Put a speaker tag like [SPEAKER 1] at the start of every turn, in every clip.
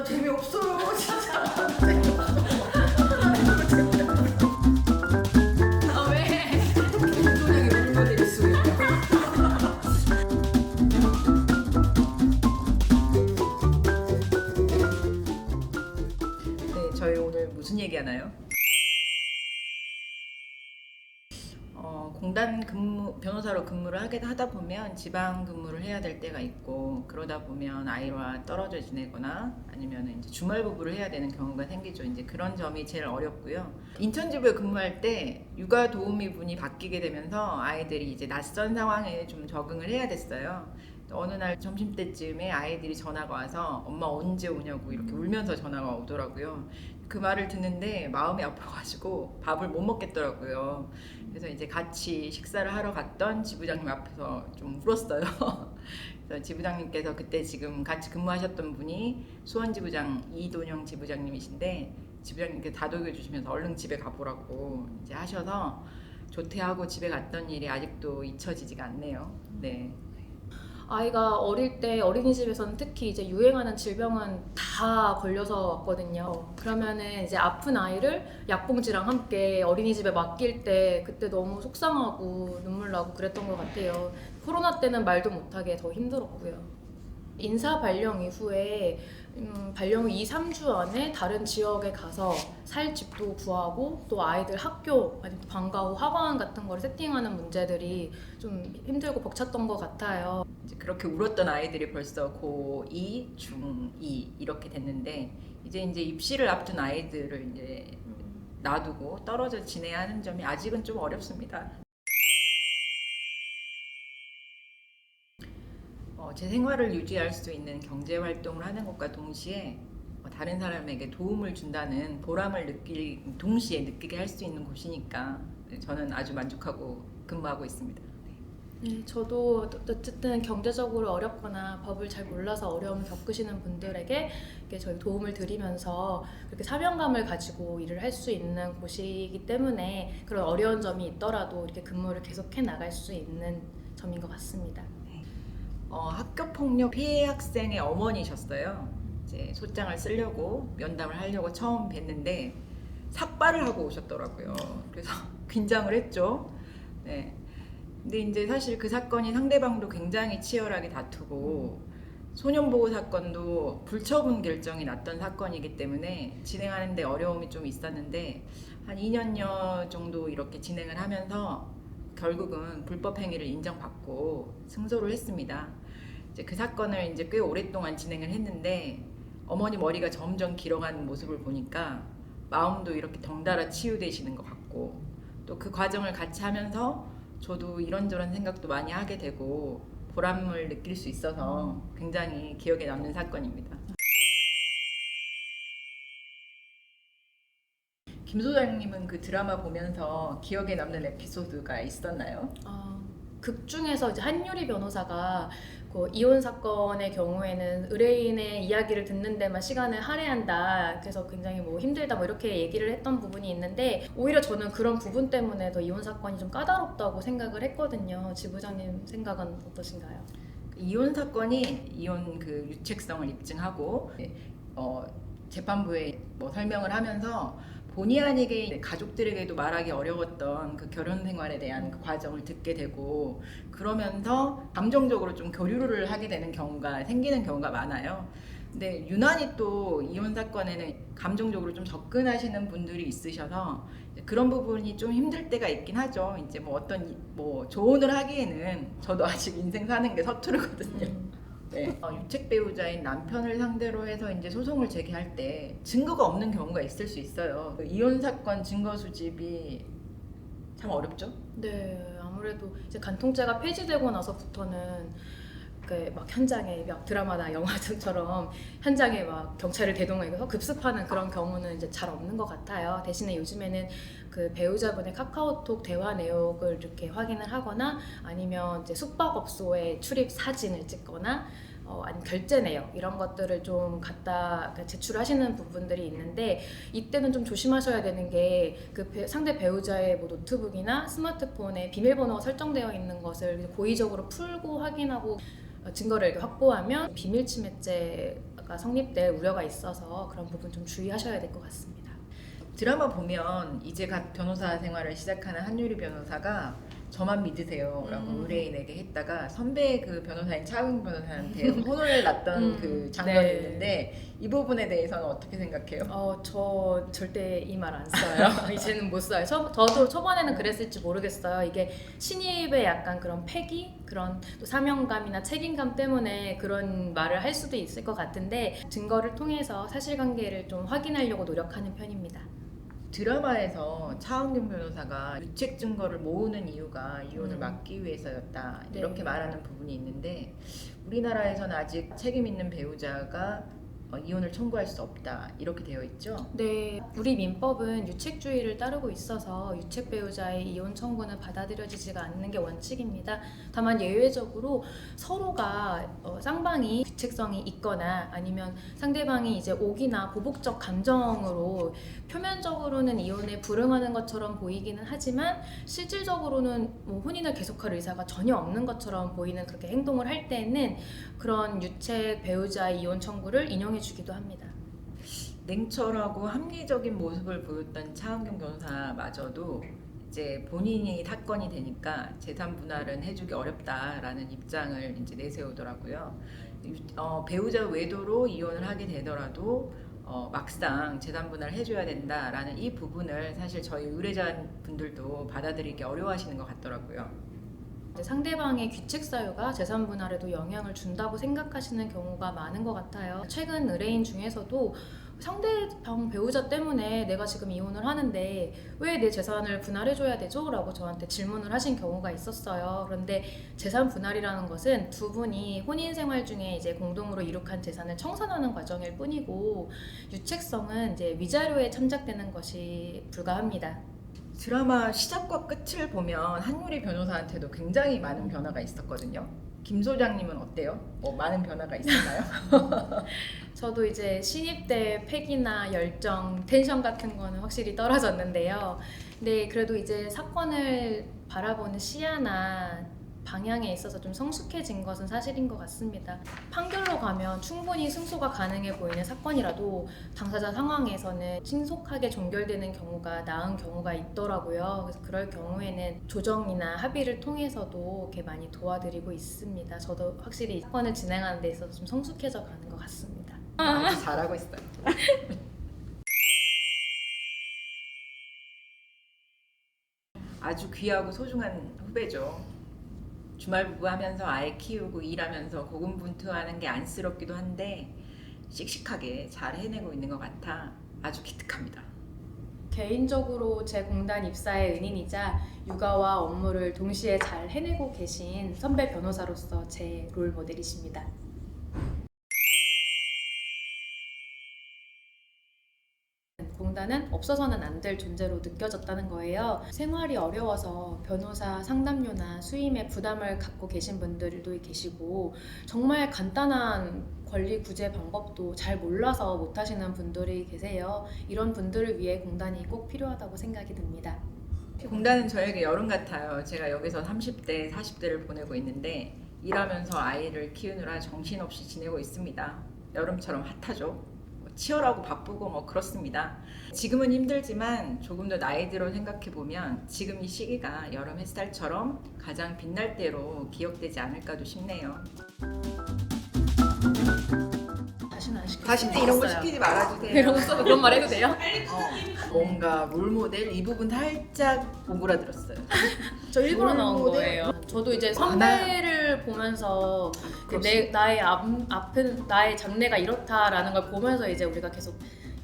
[SPEAKER 1] 나 재미없어요 진짜 어,
[SPEAKER 2] 공단 근무 변호사로 근무를 하게 하다 보면 지방 근무를 해야 될 때가 있고 그러다 보면 아이와 떨어져 지내거나 아니면 이제 주말 부부를 해야 되는 경우가 생기죠. 이제 그런 점이 제일 어렵고요. 인천지부에 근무할 때 육아 도우미 분이 바뀌게 되면서 아이들이 이제 낯선 상황에 좀 적응을 해야 됐어요. 어느 날 점심 때쯤에 아이들이 전화가 와서 엄마 언제 오냐고 이렇게 울면서 전화가 오더라고요. 그 말을 듣는데 마음이 아파가지고 밥을 못 먹겠더라고요. 그래서 이제 같이 식사를 하러 갔던 지부장님 앞에서 좀 울었어요. 그래서 지부장님께서 그때 지금 같이 근무하셨던 분이 수원 지부장 이돈영 지부장님이신데 지부장님께 다독여 주시면서 얼른 집에 가보라고 이제 하셔서 조퇴하고 집에 갔던 일이 아직도 잊혀지지가 않네요. 네.
[SPEAKER 3] 아이가 어릴 때 어린이집에서는 특히 이제 유행하는 질병은 다 걸려서 왔거든요. 그러면은 이제 아픈 아이를 약봉지랑 함께 어린이집에 맡길 때 그때 너무 속상하고 눈물 나고 그랬던 것 같아요. 코로나 때는 말도 못하게 더 힘들었고요. 인사 발령 이후에 음, 발령 후 2, 3주 안에 다른 지역에 가서 살 집도 구하고 또 아이들 학교 아니면 방과 후 학원 같은 걸 세팅하는 문제들이 좀 힘들고 벅찼던 것 같아요.
[SPEAKER 2] 그렇게 울었던 아이들이 벌써 고2, 중2 이렇게 됐는데 이제 이제 입시를 앞둔 아이들을 이제 놔두고 떨어져 지내야 하는 점이 아직은 좀 어렵습니다. 어, 제 생활을 유지할 수 있는 경제 활동을 하는 것과 동시에 어, 다른 사람에게 도움을 준다는 보람을 느낄 동시에 느끼게 할 수 있는 곳이니까 네, 저는 아주 만족하고 근무하고 있습니다.
[SPEAKER 3] 네, 저도 어쨌든 경제적으로 어렵거나 법을 잘 몰라서 어려움을 겪으시는 분들에게 저희 도움을 드리면서 그렇게 사명감을 가지고 일을 할 수 있는 곳이기 때문에 그런 어려운 점이 있더라도 이렇게 근무를 계속해 나갈 수 있는 점인 것 같습니다.
[SPEAKER 2] 어, 학교 폭력 피해 학생의 어머니셨어요. 이제 소장을 쓰려고 면담을 하려고 처음 뵀는데 삭발을 하고 오셨더라고요. 그래서 긴장을 했죠. 네. 근데 이제 사실 그 사건이 상대방도 굉장히 치열하게 다투고 소년보호 사건도 불처분 결정이 났던 사건이기 때문에 진행하는데 어려움이 좀 있었는데 한 2년여 정도 이렇게 진행을 하면서 결국은 불법 행위를 인정받고 승소를 했습니다. 이제 그 사건을 이제 꽤 오랫동안 진행을 했는데 어머니 머리가 점점 길어가는 모습을 보니까 마음도 이렇게 덩달아 치유되시는 것 같고 또 그 과정을 같이 하면서 저도 이런저런 생각도 많이 하게 되고 보람을 느낄 수 있어서 굉장히 기억에 남는 사건입니다. 김 소장님은 그 드라마 보면서 기억에 남는 에피소드가 있었나요?
[SPEAKER 3] 어, 극 중에서 한유리 변호사가 그 이혼 사건의 경우에는 의뢰인의 이야기를 듣는 데만 시간을 할애한다. 그래서 굉장히 뭐 힘들다 뭐 이렇게 얘기를 했던 부분이 있는데 오히려 저는 그런 부분 때문에 더 이혼 사건이 좀 까다롭다고 생각을 했거든요. 지부장님 생각은 어떠신가요?
[SPEAKER 2] 이혼 사건이 이혼 그 유책성을 입증하고 어, 재판부에 뭐 설명을 하면서 본의 아니게 가족들에게도 말하기 어려웠던 그 결혼 생활에 대한 그 과정을 듣게 되고 그러면서 감정적으로 좀 교류를 하게 되는 경우가 생기는 경우가 많아요. 근데 유난히 또 이혼 사건에는 감정적으로 좀 접근하시는 분들이 있으셔서 그런 부분이 좀 힘들 때가 있긴 하죠. 이제 뭐 어떤 이- 뭐 조언을 하기에는 저도 아직 인생 사는 게 서투르거든요. 네. 어, 유책 배우자인 남편을 상대로 해서 이제 소송을 제기할 때 증거가 없는 경우가 있을 수 있어요. 그 이혼 사건 증거 수집이 참 어렵죠.
[SPEAKER 3] 네, 아무래도 이제 간통죄가 폐지되고 나서부터는 그 막 현장에 막 드라마나 영화처럼 현장에 막 경찰을 대동해서 급습하는 그런 경우는 이제 잘 없는 것 같아요. 대신에 요즘에는 그 배우자분의 카카오톡 대화 내역을 이렇게 확인을 하거나 아니면 이제 숙박업소에 출입 사진을 찍거나 어, 아니 결제 내역 이런 것들을 좀 갖다 그 제출하시는 부분들이 있는데 이때는 좀 조심하셔야 되는 게 그 상대 배우자의 뭐 노트북이나 스마트폰에 비밀번호가 설정되어 있는 것을 고의적으로 풀고 확인하고 어, 증거를 확보하면 비밀 침해죄가 성립될 우려가 있어서 그런 부분 좀 주의하셔야 될 것 같습니다.
[SPEAKER 2] 드라마 보면 이제 갓 변호사 생활을 시작하는 한유리 변호사가 저만 믿으세요 라고
[SPEAKER 3] 음.
[SPEAKER 2] 의뢰인에게 했다가 선배 그 변호사인 차은 변호사한테 혼을 났던
[SPEAKER 3] 음,
[SPEAKER 2] 그 장면이
[SPEAKER 3] 네.
[SPEAKER 2] 있는데 이 부분에 대해서는 어떻게 생각해요?
[SPEAKER 3] 어, 저 절대 이 말 안 써요. 이제는 못 써요. 저, 저도 초반에는 그랬을지 모르겠어요. 이게 신입의 약간 그런 패기, 그런 또 사명감이나 책임감 때문에 그런 말을 할 수도 있을 것 같은데 증거를 통해서 사실관계를 좀 확인하려고 노력하는 편입니다.
[SPEAKER 2] 드라마에서 차은경 변호사가 유책 증거를 모으는 이유가 이혼을
[SPEAKER 3] 음.
[SPEAKER 2] 막기 위해서였다
[SPEAKER 3] 네.
[SPEAKER 2] 이렇게 말하는 부분이 있는데 우리나라에서는 아직 책임 있는 배우자가 어, 이혼을 청구할 수 없다 이렇게 되어 있죠.
[SPEAKER 3] 네, 우리 민법은 유책주의를 따르고 있어서 유책 배우자의 이혼 청구는 받아들여지지가 않는 게 원칙입니다. 다만 예외적으로 서로가 어, 쌍방이 규칙성이 있거나 아니면 상대방이 이제 옥이나 보복적 감정으로 표면적으로는 이혼에 불응하는 것처럼 보이기는 하지만 실질적으로는 뭐 혼인을 계속할 의사가 전혀 없는 것처럼 보이는 그렇게 행동을 할 때는 그런 유책 배우자의 이혼 청구를 인용해 주기도 합니다.
[SPEAKER 2] 냉철하고 합리적인 모습을 보였던 차은경 변호사마저도 이제 본인이 사건이 되니까 재산 분할은 해주기 어렵다라는 입장을 이제 내세우더라고요. 어, 배우자 외도로 이혼을 하게 되더라도 어, 막상 재산 분할 해줘야 된다라는 이 부분을 사실 저희 의뢰자 분들도 받아들이기 어려워하시는 것 같더라고요.
[SPEAKER 3] 상대방의 규칙 사유가 재산 분할에도 영향을 준다고 생각하시는 경우가 많은 것 같아요. 최근 의뢰인 중에서도 상대방 배우자 때문에 내가 지금 이혼을 하는데 왜 내 재산을 분할해줘야 되죠? 라고 저한테 질문을 하신 경우가 있었어요. 그런데 재산 분할이라는 것은 두 분이 혼인 생활 중에 이제 공동으로 이룩한 재산을 청산하는 과정일 뿐이고 유책성은 이제 위자료에 참작되는 것이 불가합니다.
[SPEAKER 2] 드라마 시작과 끝을 보면 한유리 변호사한테도 굉장히 많은 변화가 있었거든요. 김 소장님은 어때요? 뭐 많은 변화가 있었나요?
[SPEAKER 3] 저도 이제 신입 때 패기나 열정, 텐션 같은 거는 확실히 떨어졌는데요. 근데 그래도 이제 사건을 바라보는 시야나 방향에 있어서 좀 성숙해진 것은 사실인 것 같습니다. 판결로 가면 충분히 승소가 가능해 보이는 사건이라도 당사자 상황에서는 신속하게 종결되는 경우가 나은 경우가 있더라고요. 그래서 그럴 경우에는 조정이나 합의를 통해서도 이렇게 많이 도와드리고 있습니다. 저도 확실히 이 사건을 진행하는 데 있어서 좀 성숙해져 가는 것 같습니다.
[SPEAKER 2] 아주 잘하고 있어요. 아주 귀하고 소중한 후배죠. 주말 부부 하면서 아이 키우고 일하면서 고군분투하는 게 안쓰럽기도 한데 씩씩하게 잘 해내고 있는 것 같아 아주 기특합니다.
[SPEAKER 3] 개인적으로 제 공단 입사의 은인이자 육아와 업무를 동시에 잘 해내고 계신 선배 변호사로서 제 롤 모델이십니다. 공단은 없어서는 안 될 존재로 느껴졌다는 거예요. 생활이 어려워서 변호사 상담료나 수임에 부담을 갖고 계신 분들도 계시고 정말 간단한 권리 구제 방법도 잘 몰라서 못 하시는 분들이 계세요. 이런 분들을 위해 공단이 꼭 필요하다고 생각이 듭니다.
[SPEAKER 2] 공단은 저에게 여름 같아요. 제가 여기서 30대, 40대를 보내고 있는데 일하면서 아이를 키우느라 정신없이 지내고 있습니다. 여름처럼 핫하죠. 뭐 치열하고 바쁘고 뭐 그렇습니다. 지금은 힘들지만 조금 더 나이 들어 생각해 보면 지금 이 시기가 여름 햇살처럼 가장 빛날 때로 기억되지 않을까도 싶네요.
[SPEAKER 3] 다시는 안 시켜.
[SPEAKER 2] 40대 이런 거 시키지 말아주세요.
[SPEAKER 3] 이런 거 써도 그런 말 해도 돼요?
[SPEAKER 2] 어, 뭔가 롤 모델 이 부분 살짝 오그라들었어요.
[SPEAKER 3] 저 일부러 나온? 거예요. 저도 이제 선배를 보면서 그 내, 나의 앞, 앞은 나의 장래가 이렇다라는 걸 보면서 이제 우리가 계속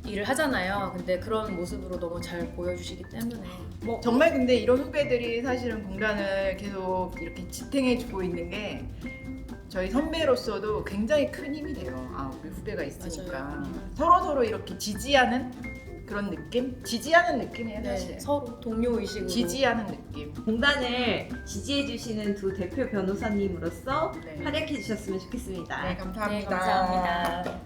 [SPEAKER 3] 일을 하잖아요. 근데 그런 모습으로 너무 잘 보여주시기 때문에
[SPEAKER 2] 뭐 정말 근데 이런 후배들이 사실은 공단을 계속 이렇게 지탱해주고 있는 게 저희 선배로서도 굉장히 큰 힘이 돼요. 아 우리 후배가 있으니까
[SPEAKER 3] 맞아요.
[SPEAKER 2] 서로 서로 이렇게 지지하는 그런 느낌? 지지하는 느낌이에요 네, 사실.
[SPEAKER 3] 서로 동료 의식으로
[SPEAKER 2] 지지하는 느낌.
[SPEAKER 4] 공단을 지지해주시는 두 대표 변호사님으로서
[SPEAKER 2] 네.
[SPEAKER 4] 활약해주셨으면 좋겠습니다.
[SPEAKER 2] 네, 감사합니다.
[SPEAKER 3] 네, 감사합니다.